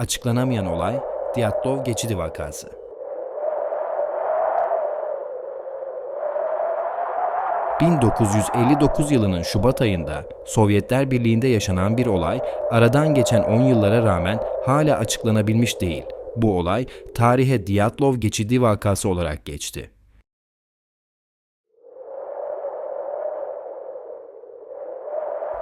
Açıklanamayan olay Dyatlov geçidi vakası. ...1959 yılının Şubat ayında Sovyetler Birliği'nde yaşanan bir olay aradan geçen 10 yıllara rağmen hala açıklanabilmiş değil. Bu olay tarihe Dyatlov geçidi vakası olarak geçti.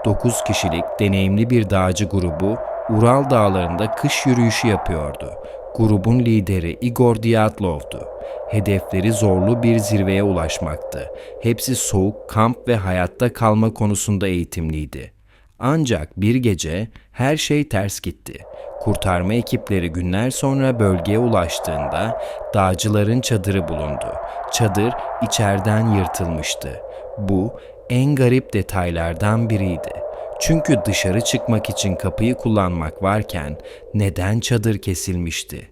Dokuz kişilik deneyimli bir dağcı grubu Ural dağlarında kış yürüyüşü yapıyordu. Grubun lideri Igor Dyatlov'du. Hedefleri zorlu bir zirveye ulaşmaktı. Hepsi soğuk kamp ve hayatta kalma konusunda eğitimliydi. Ancak bir gece her şey ters gitti. Kurtarma ekipleri günler sonra bölgeye ulaştığında dağcıların çadırı bulundu. Çadır içeriden yırtılmıştı. Bu en garip detaylardan biriydi. Çünkü dışarı çıkmak için kapıyı kullanmak varken neden çadır kesilmişti?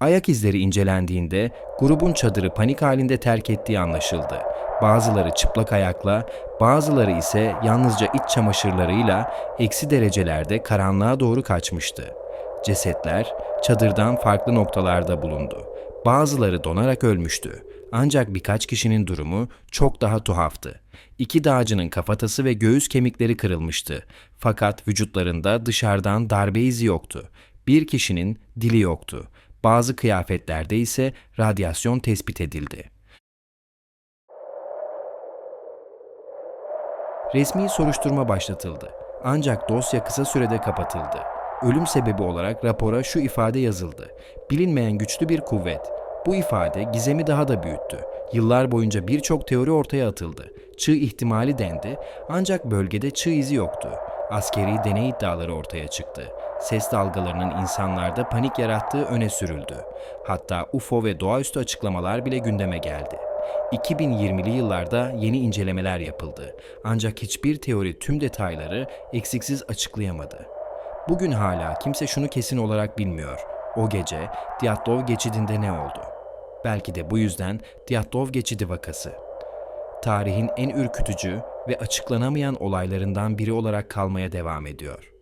Ayak izleri incelendiğinde grubun çadırı panik halinde terk ettiği anlaşıldı. Bazıları çıplak ayakla, bazıları ise yalnızca iç çamaşırlarıyla eksi derecelerde karanlığa doğru kaçmıştı. Cesetler çadırdan farklı noktalarda bulundu. Bazıları donarak ölmüştü. Ancak birkaç kişinin durumu çok daha tuhaftı. İki dağcının kafatası ve göğüs kemikleri kırılmıştı. Fakat vücutlarında dışarıdan darbe izi yoktu. Bir kişinin dili yoktu. Bazı kıyafetlerde ise radyasyon tespit edildi. Resmi soruşturma başlatıldı. Ancak dosya kısa sürede kapatıldı. Ölüm sebebi olarak rapora şu ifade yazıldı. Bilinmeyen güçlü bir kuvvet. Bu ifade gizemi daha da büyüttü. Yıllar boyunca birçok teori ortaya atıldı. Çığ ihtimali dendi ancak bölgede çığ izi yoktu. Askeri deney iddiaları ortaya çıktı. Ses dalgalarının insanlarda panik yarattığı öne sürüldü. Hatta UFO ve doğaüstü açıklamalar bile gündeme geldi. 2020'li yıllarda yeni incelemeler yapıldı. Ancak hiçbir teori tüm detayları eksiksiz açıklayamadı. Bugün hala kimse şunu kesin olarak bilmiyor. O gece Dyatlov geçidinde ne oldu? Belki de bu yüzden Dyatlov geçidi vakası. Tarihin en ürkütücü ve açıklanamayan olaylarından biri olarak kalmaya devam ediyor.